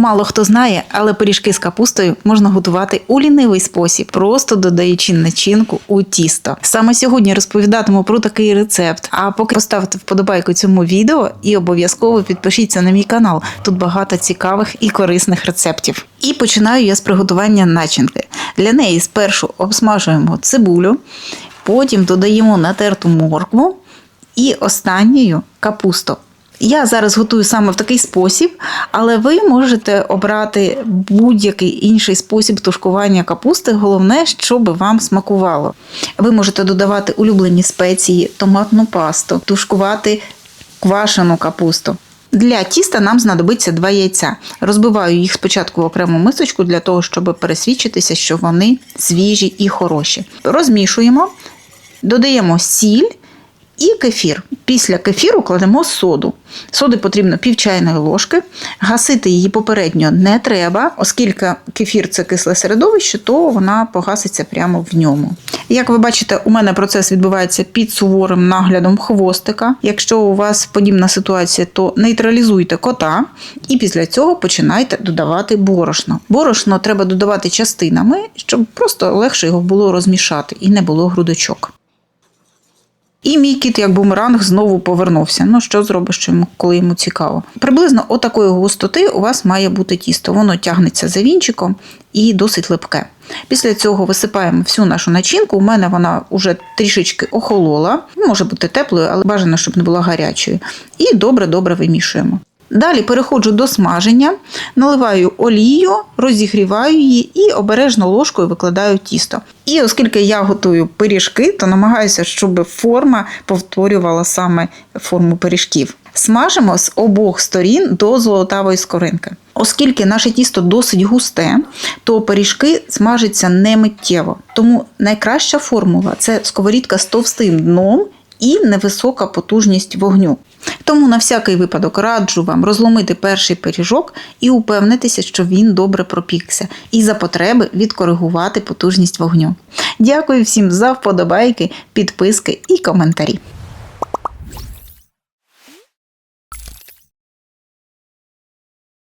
Мало хто знає, але пиріжки з капустою можна готувати у лінивий спосіб, просто додаючи начинку у тісто. Саме сьогодні розповідатиму про такий рецепт. А поки поставте вподобайку цьому відео і обов'язково підпишіться на мій канал. Тут багато цікавих і корисних рецептів. І починаю я з приготування начинки. Для неї спершу обсмажуємо цибулю, потім додаємо натерту моркву і останньою капусту. Я зараз готую саме в такий спосіб, але ви можете обрати будь-який інший спосіб тушкування капусти. Головне, щоб вам смакувало. Ви можете додавати улюблені спеції, томатну пасту, тушкувати квашену капусту. Для тіста нам знадобиться два яйця. Розбиваю їх спочатку в окрему мисочку для того, щоб пересвідчитися, що вони свіжі і хороші. Розмішуємо, додаємо сіль і кефір. Після кефіру кладемо соду. Соди потрібно пів чайної ложки. Гасити її попередньо не треба, оскільки кефір це кисле середовище, то вона погаситься прямо в ньому. Як ви бачите, у мене процес відбувається під суворим наглядом хвостика. Якщо у вас подібна ситуація, то нейтралізуйте кота і після цього починайте додавати борошно. Борошно треба додавати частинами, щоб просто легше його було розмішати і не було грудочок. І мій кіт, як бумеранг, знову повернувся. Ну, що зробиш, йому, коли йому цікаво. Приблизно отакої густоти у вас має бути тісто. Воно тягнеться за вінчиком і досить липке. Після цього висипаємо всю нашу начинку. У мене вона вже трішечки охолола, може бути теплою, але бажано, щоб не була гарячою. І добре-добре вимішуємо. Далі переходжу до смаження, наливаю олію, розігріваю її і обережно ложкою викладаю тісто. І оскільки я готую пиріжки, то намагаюся, щоб форма повторювала саме форму пиріжків. Смажимо з обох сторін до золотавої скоринки. Оскільки наше тісто досить густе, то пиріжки смажаться не миттєво. Тому найкраща формула це сковорідка з товстим дном і невисока потужність вогню. Тому на всякий випадок раджу вам розломити перший пиріжок і упевнитися, що він добре пропікся, і за потреби відкоригувати потужність вогню. Дякую всім за вподобайки, підписки і коментарі.